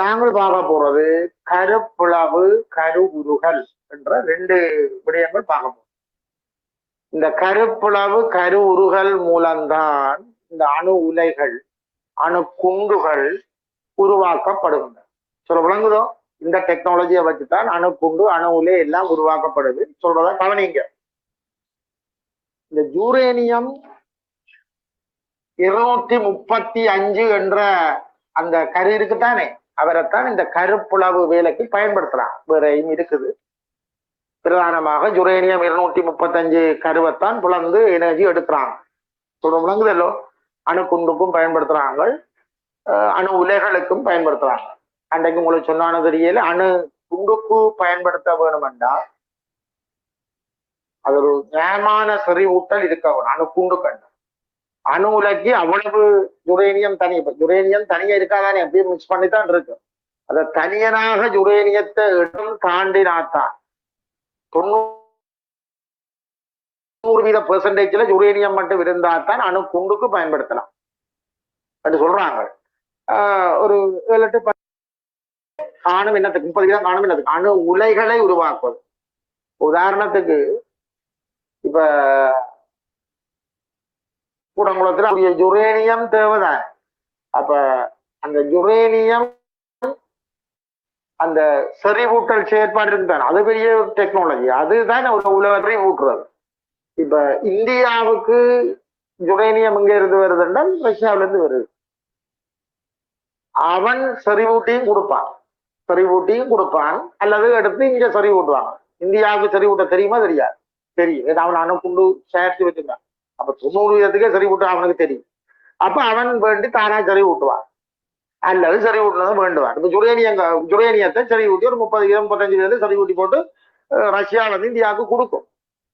நாங்கள் பார்க்க போறது கருப்பிளவு கருவுருகல் என்ற ரெண்டு விடயங்கள் பார்க்க போறோம். இந்த கருப்பிளவு கரு மூலம்தான் இந்த அணு உலைகள் அணு குண்டுகள் உருவாக்கப்படுகின்றன. சொல்ல விளங்குதோ? இந்த டெக்னாலஜியை வச்சுதான் அணு குண்டு அணு உலை எல்லாம் உருவாக்கப்படுது. சொல்றதா கவனிங்க. இந்த ஜூரேனியம் இருநூத்தி முப்பத்தி அஞ்சு என்ற அந்த கரு இருக்குதானே? அவரைத்தான் இந்த கருப்புளவு வேலைக்கு பயன்படுத்தலாம். வேறையும் இருக்குது. பிரதானமாக யுரேனியம் இருநூத்தி முப்பத்தஞ்சு கருவைத்தான் புலந்து எனர்ஜி எடுக்கிறாங்க சொல்ல விளங்குதல்லோ அணு குண்டுக்கும் பயன்படுத்துறாங்க அஹ் அணு உலைகளுக்கும் பயன்படுத்துறாங்க அன்றைக்கு உங்களுக்கு சொன்னான தெரியல. அணு குண்டுக்கு பயன்படுத்த வேணுமெண்டா? அது ஒரு நியாயமான செறிவூட்டல் இருக்க வேணும் அணு குண்டு கண்டு அணு உலைக்கு அவ்வளவு யுரேனியம் தனி இப்ப யுரேனியம் தனியா இருக்காதானே? அப்படியே மிக்ஸ் பண்ணி தான் இருக்கு. அத தனியனாக யுரேனியத்தை இடம் தாண்டினாத்தான். தொண்ணூறு வீத பெர்சன்டேஜ்ல யுரேனியம் மட்டும் இருந்தாத்தான் அணு குண்டுக்கு பயன்படுத்தலாம். அப்படி சொல்றாங்க. ஆஹ் ஒரு ஏழு எட்டு காணும் என்னத்துக்கு முப்பது கிலோ காணும் என்னத்துக்கு அணு உலைகளை உருவாக்குவது. உதாரணத்துக்கு இப்ப கூடங்குளத்துல ஜுரேனியம் தேவைதான். அப்ப அந்த ஜுரேனியம் அந்த செறிவூட்டல் செயற்பாடு இருக்குதான்? அது பெரிய டெக்னாலஜி அதுதான் ஒரு உலகத்தை ஊட்டுறது. இப்ப இந்தியாவுக்கு ஜுரேனியம் எங்க இருந்து வருதுன்னா ரஷ்யாவில இருந்து வருது. அவன் செறிவூட்டியும் கொடுப்பான். செறிவூட்டியும் கொடுப்பான். அல்லது எடுத்து இங்க செறிவூட்டுவாங்க இந்தியாவுக்கு செறிவூட்ட தெரியுமா? தெரியாது. தெரியும். ஏதாவது அவன் அணுக்குண்டு சேர்த்து வச்சிருக்கான். அப்ப தொண்ணூறு வீதத்துக்கே விட்டு அவனுக்கு தெரியும். அப்ப அவன் வேண்டி தானா ஊட்டுவான். அல்லது சரி ஊட்டுனது வேண்டுவான். இப்ப ஜுரேனியங்க ஜுரேனியத்தை சரி ஊட்டி ஒரு முப்பது வீதம் முப்பத்தஞ்சு வீதம் சரி ஊட்டி போட்டு அஹ், ரஷ்யா இந்தியாவுக்கு கொடுக்கும்.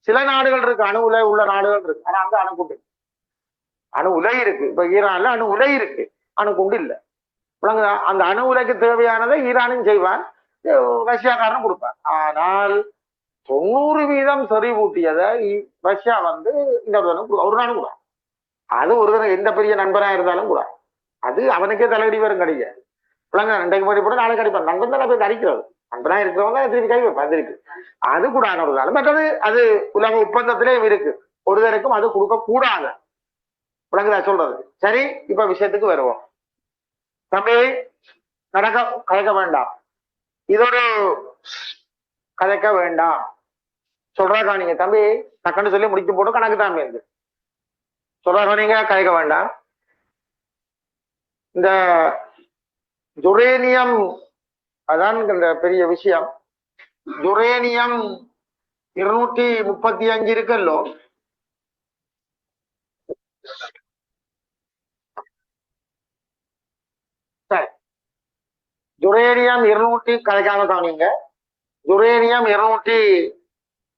சில நாடுகள் இருக்கு அணு உலை உள்ள நாடுகள் இருக்கு. ஆனா அங்க அணு குண்டு அணு உலை இருக்கு. இப்ப ஈரான்ல அணு உலை இருக்கு. அணு இல்லை இல்ல. விளங்குதா? அந்த அணு உலைக்கு தேவையானதை ஈரானும் செய்வான். ரஷ்யாக்காரனும் கொடுப்பான். ஆனால் தொண்ணூறு வீதம் சரி ஊட்டியதை ரஷ்யா வந்து இந்த ஒரு தடவை ஒரு நாளும் கூட. அது ஒரு தடவை எந்த பெரிய நண்பரா இருந்தாலும் கூட. அது அவனுக்கே தலையடி வரும் கிடையாது பிள்ளைங்க ரெண்டைக்கு மணி போட நாளைக்கு அடிப்பான். நண்பன் தான் போய் கடிக்கிறது நண்பனா இருக்கிறவங்க திருப்பி கை வைப்பான் இருக்கு அது கூட ஒரு நாள் மற்றது அது உலக ஒப்பந்தத்திலே இருக்கு. ஒருவருக்கும் அது கொடுக்க கூடாது. விளங்குதா சொல்றது? சரி இப்ப விஷயத்துக்கு வருவோம். தம்பி நடக்க கதைக்க வேண்டாம். இதோட ஒரு கதைக்க வேண்டாம். சொல்றாக்கா நீங்க தம்பி டக்குன்னு சொல்லி முடிச்சு போட்டு கணக்கு தான் இருக்கு சொல்றாக்கா நீங்க கதைக்க வேண்டாம். இந்த ஜுரேனியம் அதான் இந்த பெரிய விஷயம். ஜுரேனியம் இருநூற்றி முப்பத்தி அஞ்சு இருக்குல்லோ? ஜுரேனியம் யுரேனியம் இருநூற்றி கதைக்காம கவனிங்க. ஜுரேனியம் இருநூற்றி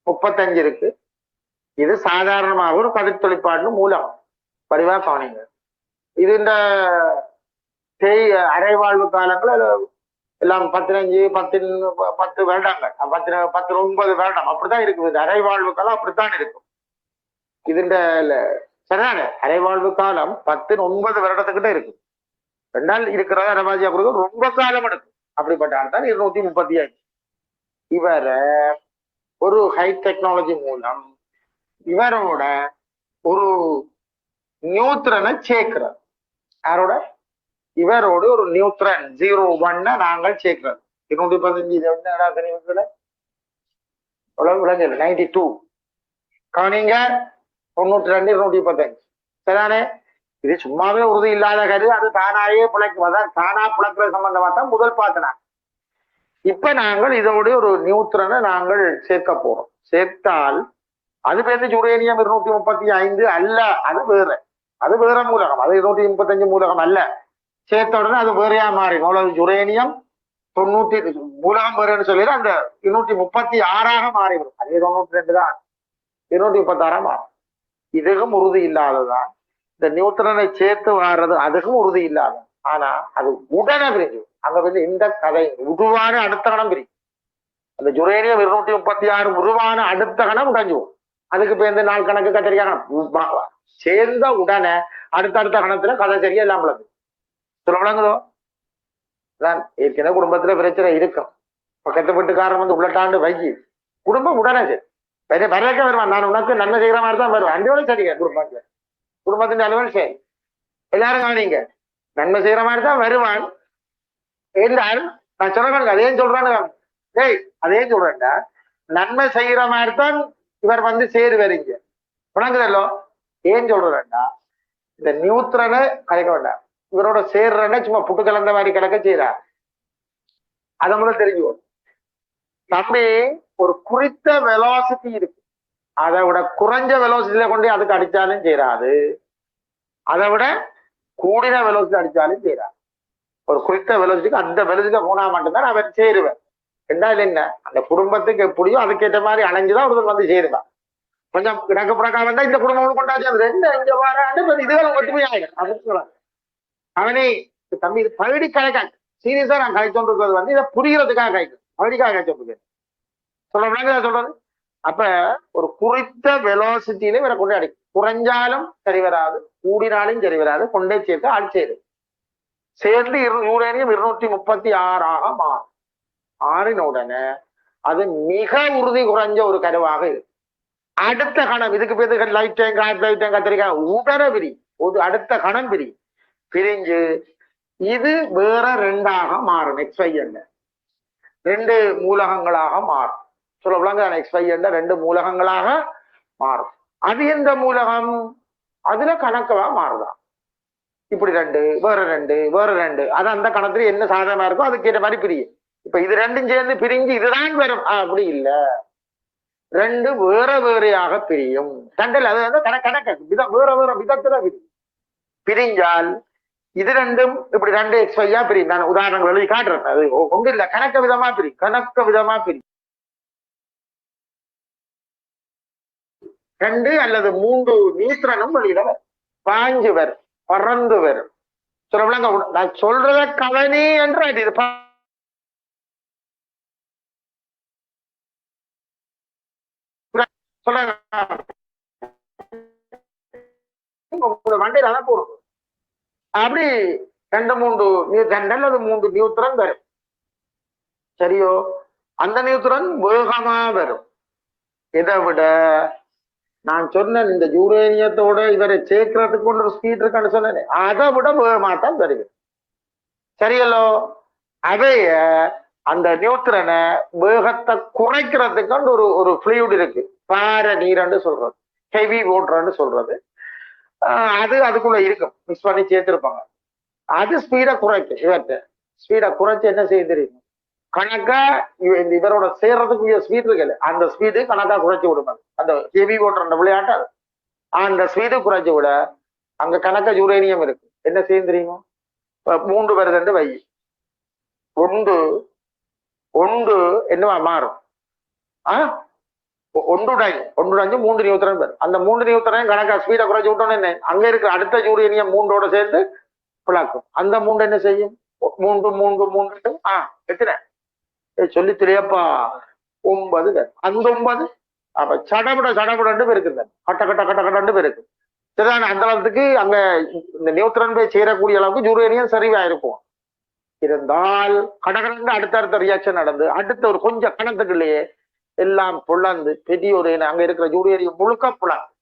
முப்பத்தஞ்சு இருக்கு. இது சாதாரணமாக ஒரு கதிர் மூலம் பதிவா கவனிங்க. இது இந்த செய் அரைவாழ்வு காலங்கள் எல்லாம் பதினஞ்சு பத்து பத்து வருடங்கள். பத்து பத்து ஒன்பது வருடம். அப்படித்தான் இருக்குது. இது அரைவாழ்வு காலம் அப்படித்தான் இருக்கும். இதுண்ட சரிதானே? அரைவாழ்வு காலம் பத்து ஒன்பது வருடத்துக்கிட்ட இருக்கு ரெண்டால் இருக்கிறத அரபாஜியா அப்படி ரொம்ப காலம் எடுக்கும். அப்படிப்பட்ட ஆள் தான் இருநூத்தி முப்பத்தி அஞ்சு இவரை ஒரு ஹை டெக்னாலஜி மூலம் இவரோட ஒரு நியூத்திரனை சேர்க்கிறார். யாரோட? இவரோடு ஒரு நியூட்ரன் ஜீரோ ஒன்ன நாங்கள் சேர்க்கிறோம் இருநூத்தி பதினஞ்சு இது வந்து என்னடா தெரியுங்கள விளைஞ்சல் நைன்டி டூ கவனிங்க தொண்ணூற்றி ரெண்டு இருநூத்தி பத்தஞ்சு சரிதானே? இது சும்மாவே உறுதி இல்லாத கரு அது தானாகவே பிழைக்கும். அதான் தானா பிழைக்கிற சம்பந்தமா தான் முதல் பார்த்தனாங்க இப்ப நாங்கள் இதோடைய ஒரு நியூட்ரனை நாங்கள் சேர்க்க போறோம். சேர்த்தால் அது பேருந்து யுரேனியம் இருநூத்தி முப்பத்தி ஐந்து அல்ல அது வேற. அது வேற மூலகம். அது இருநூத்தி முப்பத்தஞ்சு மூலகம் அல்ல. சேர்த்த உடனே அது வேறையா மாறி அவ்வளவு யுரேனியம் தொண்ணூத்தி மூலகம் வேறுன்னு சொல்லி அந்த இருநூத்தி முப்பத்தி ஆறாக மாறிவிடும். அதே தொண்ணூத்தி ரெண்டு தான். இருநூத்தி முப்பத்தி ஆறாக மாறும். இதுவும் உறுதி இல்லாததான் இந்த நியூட்ரனை சேர்த்து வாடுறது அதுக்கும் உறுதி இல்லாத ஆனா அது உடனே பிரிஞ்சு அங்க வந்து இந்த கதை உருவான அடுத்த கணம் பிரியும் அந்த ஜுரேனியம் இருநூத்தி முப்பத்தி ஆறு உருவான அடுத்த கணம் உடைஞ்சு அதுக்கு இப்ப இந்த நாள் கணக்கு கத்திரிக்காய் சேர்ந்த உடனே அடுத்தடுத்த கணத்துல கதை சரியா இல்லாம சொல்ல விளங்குதோ? தான் ஏற்கனவே குடும்பத்துல பிரச்சனை இருக்கும். பக்கத்து வீட்டுக்காரன் வந்து உள்ளட்டாண்டு வைக்கி குடும்பம் உடனே சரி. பெரிய பரவாக்க வருவான். நான் உனக்கு நன்மை செய்கிற மாதிரி தான் வருவேன். அஞ்சோட சரிங்க குடும்பத்துல. குடும்பத்தின் அலுவல் சரி. எல்லாரும் கவனிங்க. நன்மை செய்யற மாதிரி தான் வருவான். என்றால் நான் சொல்றேன் அதே சொல்றான்னு டேய் அதே சொல்றேன்டா. நன்மை செய்யற மாதிரி தான் இவர் வந்து சேரு வரீங்க உணங்குதல்லோ ஏன் சொல்றேன்டா? இந்த நியூத்திரனை கலைக்க வேண்டாம் இவரோட சேர்றன சும்மா புட்டு கலந்த மாதிரி கிடக்க செய்யறா அதை முதல்ல தெரிஞ்சுக்கோ. தம்பி ஒரு குறித்த வெலாசிட்டி இருக்கு. அதை விட குறைஞ்ச வெலோசிட்டியில கொண்டு அதுக்கு அடிச்சாலும் செய்யறாது அதை விட கூடின வெலோசிட்டி அடிச்சாலும் செய்யறாது ஒரு குறித்த வெலோசிட்டிக்கு அந்த வெலோசிட்டியில போனா மட்டும்தான் அவன் சேருவேன். என்றால் என்ன? அந்த குடும்பத்துக்கு எப்படியோ அதுக்கேற்ற மாதிரி அணைஞ்சுதான் ஒருத்தர் வந்து சேருவான். கொஞ்சம் கிடக்க புறக்கா வந்தா இந்த குடும்பம் கொண்டாச்சு அது ரெண்டு இங்க வாராண்டு இதுகளும் மட்டுமே ஆயிடும். அப்படின்னு சொல்றாங்க அவனே தம்பி இது பழடி கலைக்காது சீரியஸா நான் கலைச்சோன்னு இருக்கிறது வந்து இதை புரிகிறதுக்காக கலைக்கும். பழடிக்காக கலைச்சோன்னு சொல்றேன் சொல்றது. அப்ப ஒரு குறித்த வெலாசிட்டியில இவரை கொண்டு குறைஞ்சாலும் சரி வராது கூடினாலும் சரி வராது கொண்டே சேர்த்து ஆட்சி சேரு சேர்ந்து யூரேனியம் இருநூத்தி முப்பத்தி ஆறாக மாறும். ஆறின உடனே அது மிக உறுதி குறைஞ்ச ஒரு கருவாக இருக்கு. அடுத்த கணம் இதுக்கு பேர் லைட் டேங்க் லைட் டேங்க் கத்திரிக்காய் உடனே பிரி ஒரு அடுத்த கணம் பிரி பிரிஞ்சு இது வேற ரெண்டாக மாறும். எக்ஸ் ரெண்டு மூலகங்களாக மாறும். சொல்ல விளங்க எக்ஸ் ரெண்டு மூலகங்களாக மாறும். அது எந்த மூலகம்? அதுல கணக்கவா மாறுதான் இப்படி ரெண்டு வேற ரெண்டு வேற ரெண்டு. அது அந்த கணத்துல என்ன சாதனமா இருக்கோ அதுக்கேற்ற மாதிரி பிரியும். இப்ப இது ரெண்டும் சேர்ந்து பிரிஞ்சு இதுதான் வரும். அப்படி இல்ல. ரெண்டு வேற வேறையாக பிரியும். ரெண்டில் அது வந்து கணக்கு கணக்கு. வித வேற வேற விதத்துல பிரியும். பிரிஞ்சால் இது ரெண்டும் இப்படி ரெண்டு எக்ஸ் ஒய்யா பிரியும். நான் உதாரணங்கள் எழுதி காட்டுறேன். அது ஒ- இல்ல. கணக்க விதமா பிரியும். கணக்க விதமா பிரியும். ரெண்டு அல்லது மூன்று நீத்திரனும் வெளியிடவர் பாஞ்சு வரும் பறந்து வரும். நான் சொல்றத கவனி என்று இது பா- சொல்லுங்க அப்படி ரெண்டு மூன்று நியூ- ரெண்டு அல்லது மூன்று நியூத்திரன் வரும். சரியோ? அந்த நியூத்திரன் வேகமா வரும். இதை விட நான் சொன்னேன் இந்த யூரேனியத்தோட இவரை சேர்க்கறதுக்கு ஒரு ஸ்பீட் இருக்கான்னு சொன்னேன். அதை விட வேகமா தான் சரியல்லோ? அதைய அந்த நியூத்திரனை வேகத்தை குறைக்கிறதுக்கு ஒரு ஒரு ஃப்ளூயிட் இருக்கு. பார நீரன்னு சொல்றது. ஹெவி ஓட்டுறன்னு சொல்றது. ஆஹ் அது அதுக்குள்ள இருக்கும். மிக்ஸ் பண்ணி சேர்த்திருப்பாங்க. அது ஸ்பீடை குறைக்கும். இவர்கிட்ட. ஸ்பீடை குறைச்சு என்ன செய்ய தெரியும்? கணக்கா இவ- இந்த இவரோட சேர்றதுக்கு ஸ்பீட் இருக்குல்ல அந்த ஸ்பீடு கணக்கா குறைச்சி விடுவாங்க அந்த ஹெவி ஓட்டுற அந்த விளையாட்டு அது. அந்த ஸ்பீடு குறைச்சி விட அங்க கணக்கா யூரேனியம் இருக்கு. என்ன செய்யும் தெரியுமா? மூன்று வருதுன்னு வை. ஒன்று ஒன்று என்னவா மாறும்? ஆ? ஒ- ஒன்று ஒன்றுடன் மூன்று நியூத்திரன் பேர் அந்த மூன்று நியூத்திரன் கணக்கா ஸ்பீடை குறைச்சி விட்டோன்னு என்ன? அங்க இருக்கிற அடுத்த யூரேனியம் மூன்றோட சேர்த்து பிளாக்கும். அந்த மூன்று என்ன செய்யும்? மூன்று மூன்று மூன்று. ஆ எத்தனை? சொல்லி தெரியப்பா ஒன்பது பேர் அந்த ஒன்பது? அப்ப சடபட சடபடன்னு பேருக்கு கட்ட கட்ட கட்ட கட்டன்னு பேருக்கு சரிதான் அந்த காலத்துக்கு அங்க இந்த நியூத்திரன் போய் சேரக்கூடிய அளவுக்கு ஜூரேனியம் சரிவா இருக்கும் இருந்தால் கடகடன்னு அடுத்தடுத்த ரியாக்ஷன் நடந்து அடுத்த ஒரு கொஞ்சம் கணத்துக்குள்ளேயே எல்லாம் புலந்து பெரிய ஒரு அங்க இருக்கிற ஜூரேனியம் முழுக்க புலந்து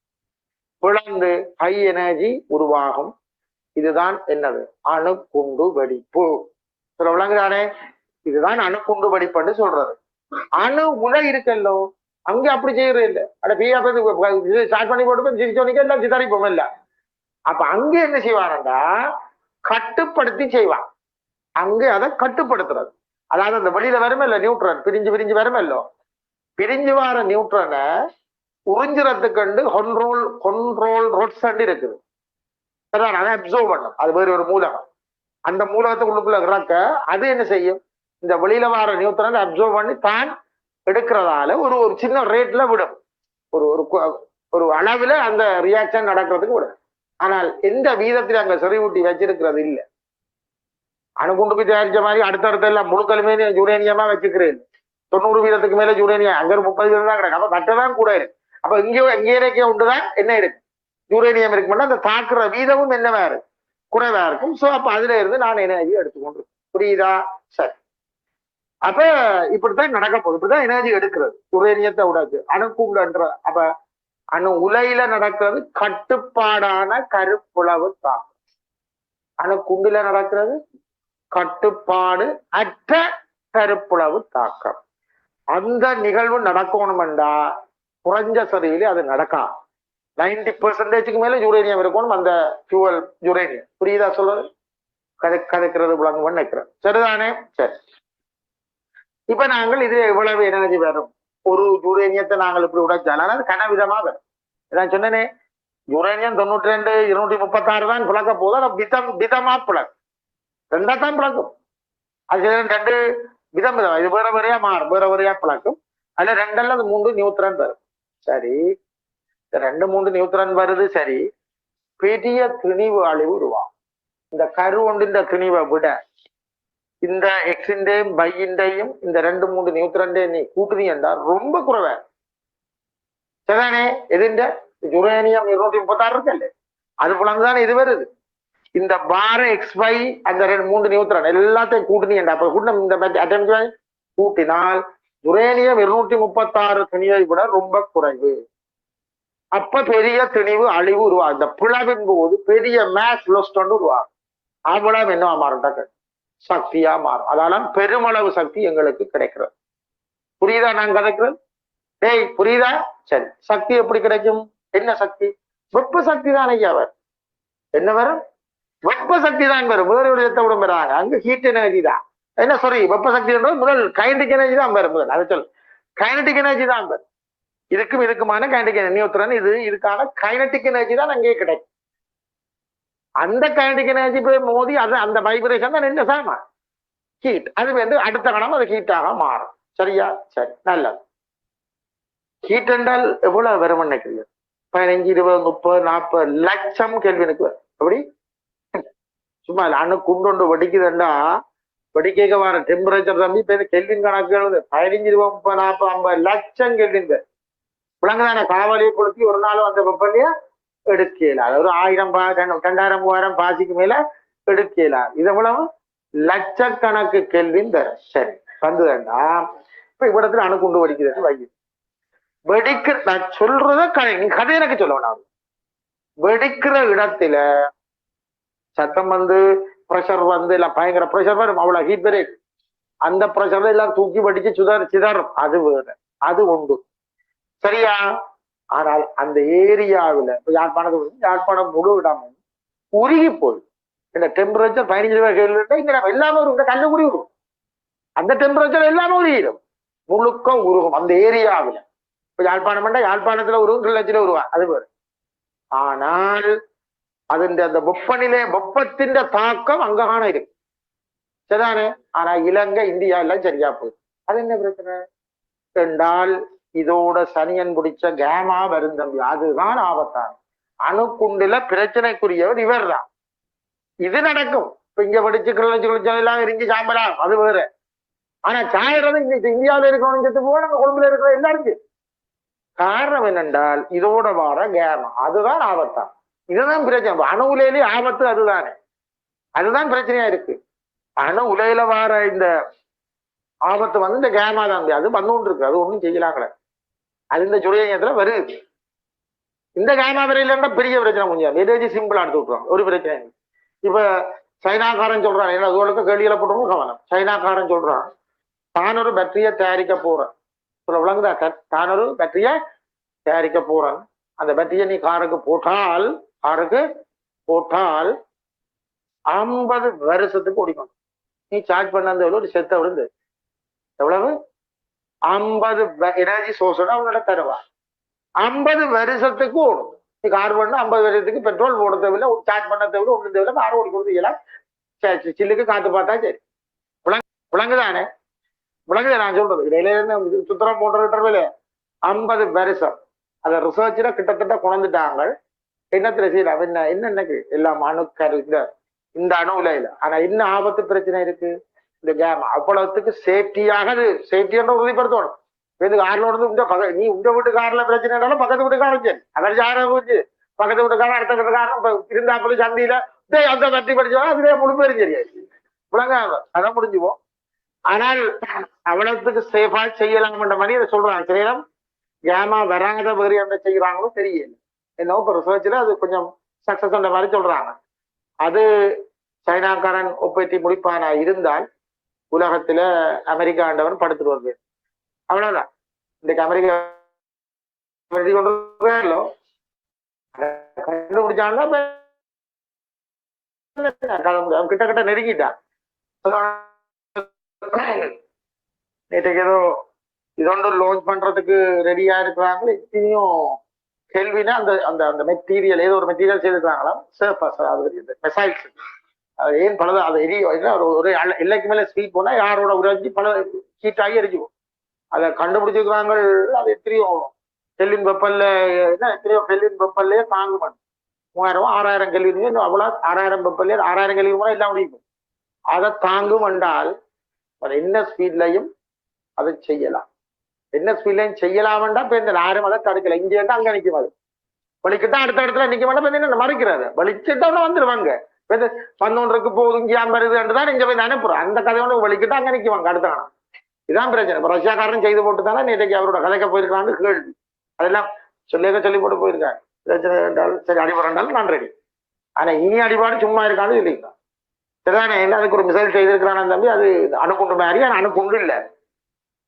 புலந்து ஹை எனர்ஜி உருவாகும். இதுதான் என்னது? அணுக்குண்டு வெடிப்பு. சொல்ல இதுதான் இதுதான் குண்டு வெடிப்புன்னு சொல்றது. அணு உலை இருக்கல்லோ அங்க அப்படி செய்யறது இல்ல. அட பியா ஸ்டார்ட் பண்ணி போட்டு சிரிச்சோனிக்க எல்லாம் சிதறிப்போம் இல்ல அப்ப அங்க என்ன செய்வாருன்னா கட்டுப்படுத்தி செய்வான் அங்க அதை கட்டுப்படுத்துறது. அதாவது அந்த வெளியில வருமல்ல நியூட்ரன் பிரிஞ்சு பிரிஞ்சு வருமல்லோ பிரிஞ்சு வர நியூட்ரனை உறிஞ்சுறதுக்கு கொன்ட்ரோல் கொன்ட்ரோல் ரோட்ஸ் இருக்குது. அதை அப்சர்வ் பண்ணும் அது வேறு ஒரு மூலகம். அந்த மூலகத்தை உள்ளுக்குள்ள இறக்க அது என்ன செய்யும்? இந்த வெளியில வர நியூட்ரனை அப்சர்வ் பண்ணி தான் எடுக்கிறதால ஒரு ஒரு சின்ன ரேட்ல விடும். ஒரு ஒரு ஒரு அளவுல அந்த ரியாக்ஷன் நடக்கிறதுக்கு விடும். ஆனால் எந்த வீதத்தில் அங்க செறிவூட்டி வச்சிருக்கிறது இல்ல. அணுகுண்டுக்கு தயாரிச்ச மாதிரி அடுத்தடுத்த எல்லாம் முழுக்கலுமே ஜூரேனியமா வச்சுக்கிறேன். தொண்ணூறு வீதத்துக்கு மேல ஜூரேனியம் அங்க ஒரு முப்பது வீதம் தான் கிடக்கு. அப்ப கட்டதான் கூட இருக்கு. அப்ப இங்கே இங்கே இருக்க உண்டுதான் என்ன இருக்கு? யூரேனியம் இருக்குமென்னா அந்த தாக்குற வீதமும் என்னவா இருக்கு? குறைவா இருக்கும். சோ அப்ப அதுல இருந்து நான் எனர்ஜி எடுத்துக்கொண்டு புரியுதா? அப்ப இப்படித்தான் நடக்க போகுது. இப்படிதான் எனர்ஜி எடுக்கிறது. உரேனியத்தை விடாது அணுக்குண்டன்ற அப்ப அணு உலையில நடக்கிறது கட்டுப்பாடான கருப்புளவு தாக்கம். அணுக்குண்டுல நடக்கிறது கட்டுப்பாடு அற்ற கருப்புளவு தாக்கம். அந்த நிகழ்வு நடக்கணும்டா குறைஞ்ச சரியிலே அது நடக்கா நைன்டி பெர்சன்டேஜுக்கு மேல யுரேனியம் இருக்கணும். அந்த ஃபியூவல் யுரேனியம் புரியுதா சொல்றது? கதை கதைக்கிறது விளங்குவன்னு நினைக்கிறேன். சரிதானே? சரி. இப்ப நாங்கள் இது எவ்வளவு எனர்ஜி வரும்? ஒரு யுரேனியத்தை நாங்கள் இப்படி உடைச்சாலும் அது கனவிதமா வரும். நான் சொன்னேனே யுரேனியம் தொண்ணூற்றி ரெண்டு இருநூற்றி முப்பத்தாறு தான் பிளக்க போதும் விதம் விதமா பிளக்கும். ரெண்டா தான் பிளக்கும். அது ரெண்டு விதம் விதம். இது வேற வேறையா மாறும் வேற வேறையா பிளக்கும். அதுல ரெண்டு அல்லது மூன்று நியூத்ரன் வரும். சரி. ரெண்டு மூன்று நியூத்திரன் வருது சரி. பெரிய திணிவு அழிவு உருவாகும். இந்த கரு ஒன்றின் திணிவை விட இந்த எக்ஸின்டையும் பையின்டையும் இந்த ரெண்டு மூன்று நியூத்திரன்டையும் நீ கூட்டுனீ என்றால் ரொம்ப குறைவா சரிதானே எதுண்ட யுரேனியம் இருநூத்தி முப்பத்தாறு இருக்குல்ல அது போலதானே இது வருது இந்த பார எக்ஸ் பை அந்த ரெண்டு மூன்று நியூத்ரன் எல்லாத்தையும் கூட்டுனீண்டா அப்ப கூட்டின இந்த அட்டம் கூட்டினால் யுரேனியம் இருநூற்றி முப்பத்தாறு துணியை விட ரொம்ப குறைவு அப்ப பெரிய திணிவு அழிவு உருவாகும் இந்த பிளவின் போது பெரிய மேஸ் லொஸ்ட் உருவாகும் அவ்வளவு என்னவா மாறும் டக்கு சக்தியா மாறும். அதனால பெருமளவு சக்தி எங்களுக்கு கிடைக்கிறது. புரியுதா நான் கதைக்கிறது? டேய் புரியுதா? சரி. சக்தி எப்படி கிடைக்கும்? என்ன சக்தி? வெப்ப சக்தி தான் ஐயா அவர். என்ன வரும் வெப்ப சக்தி தான் வரும் வேற ஒரு விட வராங்க அங்க ஹீட் எனர்ஜி தான். என்ன சாரி வெப்ப சக்தி முதல் கைனடிக் எனர்ஜி தான் வரும் முதல் அதை சொல்லு. கைனடிக் எனர்ஜி தான் வரும் இதுக்கும் இதுக்குமான கைனடிக் எனர்ஜி நியூத்திரன் இது இதுக்கான கைனடிக் எனர்ஜி தான் அங்கேயே கிடைக்கும். அந்த கைண்டிக்கு எனர்ஜி போய் மோதி அது அந்த வைப்ரேஷன் தான் என்ன சாமா. ஹீட் அது வந்து அடுத்த கணம் அது ஹீட்டாக மாறும். சரியா? சரி. நல்லது. ஹீட் என்றால் எவ்வளவு வரும் நினைக்கிறீங்க பதினஞ்சு இருபது முப்பது நாற்பது லட்சம் கேள்வினுக்கு வரும். எப்படி? சும்மா இல்ல. அணு குண்டொண்டு வெடிக்குதுன்னா வெடிக்க வர டெம்பரேச்சர் தம்பி இப்ப கெல்வின் கணக்கு எழுது. பதினஞ்சு இருபது முப்பது நாற்பது ஐம்பது லட்சம் கெல்வின் விலங்குதானே? காவலியை கொளுத்தி ஒரு நாள் வந்த வெப்பநிலைய எடுக்க இயலாது ஒரு ஆயிரம் பா ரெண்டாயிரம் மூவாயிரம் பாசிக்கு மேல எடுக்கல. இது மூலம் லட்சக்கணக்கு கெல்வின் தர. சரி. வந்துதண்டா இப்ப இவ்விடத்துல அணுகுண்டு வெடிக்குதுன்னு வைக்குது வெடிக்கிற நான் சொல்றத கதை நீ கதை எனக்கு சொல்ல வேணாம். வெடிக்கிற இடத்துல சத்தம் வந்து ப்ரெஷர் வந்து எல்லாம் பயங்கர ப்ரெஷர் வரும். அவ்வளவு ஹீட் பிரேக் அந்த ப்ரெஷர்ல எல்லாம் தூக்கி வடிச்சு சுதர் சிதறும். அது வேறு. அது உண்டு. சரியா? ஆனால் அந்த ஏரியாவுல இப்ப யாழ்ப்பாணத்துக்கு யாழ்ப்பாணம் முழு இடமும் உருகி போய் இந்த டெம்பரேச்சர் பதினஞ்சு ரூபாய் கேள்வி இங்க நம்ம எல்லாமே ஒரு இந்த கல்லு உருகும் அந்த டெம்பரேச்சர் எல்லாமே உருகிடும் முழுக்க உருகும் அந்த ஏரியாவுல இப்ப யாழ்ப்பாணம் பண்ணா யாழ்ப்பாணத்துல உருகும் கிள்ளச்சில உருவா அது வேறு ஆனால் അതിന്റെ அந்த வெப்பநிலை வெப்பத்தின் தாக்கம் அங்க காண இருக்கு சரிதானே ஆனா இலங்கை இந்தியா எல்லாம் சரியா போகுது அது என்ன பிரச்சனை என்றால் இதோட சனியன் குடிச்ச கேமா வரும் தம்பி அதுதான் ஆபத்தான அணுக்குண்டுல பிரச்சனைக்குரியவர் இவர் தான் இது நடக்கும். இப்ப இங்க படிச்சு கிளச்சு கிளச்சா எல்லாம் எரிஞ்சு சாம்பலாம் அது வேற. ஆனா சாயறது இங்க இந்தியாவில இருக்கவனுக்கு செத்து போக நம்ம கொழும்புல இருக்கிற எல்லாருக்கு காரணம் என்னென்றால் இதோட வர கேமா அதுதான் ஆபத்தான் இதுதான் பிரச்சனை. அணு உலையிலேயே ஆபத்து அதுதானே. அதுதான் பிரச்சனையா இருக்கு. அணு உலையில வர இந்த ஆபத்து வந்து இந்த கேமா தான். அது வந்து இருக்கு அது ஒண்ணும் செய்யலாங்களே அது இந்த சுரேனியத்துல வருது இந்த கேமா பெரிய பிரச்சனை முடியாது எதாச்சு சிம்பிளா எடுத்து விட்டுருவாங்க. ஒரு பிரச்சனை இப்ப சைனாக்காரன் சொல்றான். ஏன்னா அதுகளுக்கு கேள்வியில போட்டோம் கவனம். சைனாக்காரன் சொல்றான் தான் ஒரு பேட்டரியை தயாரிக்க போறேன். சொல்ல விளங்குதா? தான் ஒரு பேட்டரியை தயாரிக்க போறேன். அந்த பேட்டரியை நீ காருக்கு போட்டால் காருக்கு போட்டால் ஐம்பது வருஷத்துக்கு ஓடிக்கணும் நீ சார்ஜ் பண்ண அந்த ஒரு செத்த விழுந்து. எவ்வளவு? ஐம்பது எனர்ஜி சோர்ஸோட அவங்களோட தருவா ஐம்பது வருஷத்துக்கு ஓடும் நீ கார் பண்ண ஐம்பது வருஷத்துக்கு பெட்ரோல் போட தேவையில்லை சார்ஜ் பண்ண தேவையில்லை ஒன்றும் தேவையில்லை கார் ஓடி கொடுத்து இயலாம் சில்லுக்கு காத்து பார்த்தா சரி விளங்கு விளங்குதானே விளங்குதா நான் சொல்றது இடையில இருந்து சுத்திரம் போன்ற ஐம்பது வருஷம் அதை ரிசர்ச்சில் கிட்டத்தட்ட குழந்துட்டாங்க என்னத்துல செய்யலாம் என்ன என்னென்னக்கு எல்லாம் அணுக்கரு இந்த இந்த அணுவுல இல்ல ஆனா என்ன ஆபத்து பிரச்சனை இருக்கு இந்த கேம் அவ்வளவுக்கு சேஃப்டியாக அது. சேஃப்டியான உறுதிப்படுத்தணும். இப்ப இந்த கார்ல வந்து இந்த பக நீ உங்க வீட்டு கார்ல பிரச்சனை இருந்தாலும் பக்கத்து வீட்டுக்காரன் சரி அவர் யாரை போச்சு பக்கத்து வீட்டுக்காரன் அடுத்த வீட்டுக்காரன் இப்ப இருந்தாப்புல சந்தையில டேய் அந்த தட்டி படிச்சா அதுவே முழு பேரும் தெரியாது. விளங்காது அதான் முடிஞ்சுவோம் ஆனால் அவ்வளவுக்கு சேஃபா செய்யலாம்ன்ற மாதிரி அதை சொல்றாங்க. சில நேரம் ஏமா வராத வேறு என்ன செய்யறாங்களோ தெரியல. என்னவோ இப்போ ரிசர்ச்ல அது கொஞ்சம் சக்சஸ் மாதிரி சொல்றாங்க. அது சைனாக்காரன் ஒப்பேற்றி முடிப்பானா இருந்தால் உலகத்துல அமெரிக்கா ஆண்டவன் படுத்துட்டு வருது. அவ்வளவுதான். இன்னைக்கு அமெரிக்கா வெற்றி கிட்ட கிட்ட கண்டுபிடிச்சாங்கன்னா கிட்டத்தட்ட நெருங்கிட்டான். நேற்றுக்கு ஏதோ இதொண்டு லான்ச் பண்றதுக்கு ரெடியா இருக்கிறாங்களே இத்தனையும் கேள்வினா அந்த அந்த அந்த மெட்டீரியல் ஏதோ ஒரு மெட்டீரியல் செய்திருக்காங்களாம் சர்ஃபஸ் அது மெசைல்ஸ் ஏன் பல அது எரிய என்ன ஒரு எல்லைக்கு மேலே ஸ்பீட் போனால் யாரோட உரைஞ்சி பல ஹீட்டாகி எரிஞ்சுக்கும் அதை கண்டுபிடிச்சிருக்கிறாங்க அது எத்தனையோ செல்லின் வெப்பல்ல என்ன எத்தனையோ கெல்வின் வெப்பல்லையே தாங்க மாட்டோம் மூவாயிரம் ஆறாயிரம் கெல்வின் அவ்வளோ ஆறாயிரம் வெப்பல்லையே ஆறாயிரம் கெல்வின் கூட எல்லாம் முடியும் அதை தாங்கும் என்றால் என்ன ஸ்பீட்லையும் அதை செய்யலாம். என்ன ஸ்பீட்லையும் செய்யலாம் இப்ப இந்த யாரும் அதை தடுக்கல. இங்கே இருந்து அங்கே நிக்கும் அது. வலிக்கிட்டா அடுத்த இடத்துல நிற்க மாட்டா இப்ப என்ன மறைக்கிறாரு? வலிக்கிட்டா வந்துடுவாங்க இப்ப இந்த பன்னொன்றுக்கு இங்கே வருதுன்னு தான் இங்க போய் அனுப்புறோம் அந்த கதையோட வலிக்கிட்டா அங்க நிக்குவாங்க அடுத்த இதான் பிரச்சனை. இப்ப ரஷ்யாக்காரன் செய்து போட்டு தானே நேற்றைக்கு அவரோட கதைக்க போயிருக்கான்னு கேள்வி. அதெல்லாம் சொல்லியாக சொல்லி போட்டு போயிருக்காரு. பிரச்சனை என்றால் சரி அடிபடுறாலும் நான் ரெடி ஆனா இனி அடிபாடு சும்மா இருக்கான்னு சொல்லியிருக்கான் சரிதானே என்ன அதுக்கு ஒரு மிசைல் செய்திருக்கிறான் தம்பி அது அணுகுண்டு மாதிரி ஆனா அணுகுண்டு இல்ல.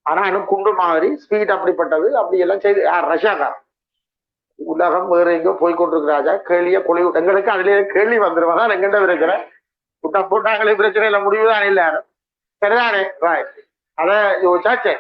ஆனா அணுகுண்டு மாதிரி ஸ்பீட் அப்படிப்பட்டது அப்படி எல்லாம் செய்து ரஷ்யாக்காரன். உலகம் வேற எங்கோ போய் கொண்டிருக்கிறாஜா கேள்விய கொழிவு எங்களுக்கு அதுலயே கேள்வி வந்துருவா தான் எங்கிட்ட இருக்கிற. விட்டா போட்டாங்களே பிரச்சனை இல்லை முடிவுதான் இல்ல. சரிதானே? ராய் அத யோசிச்சா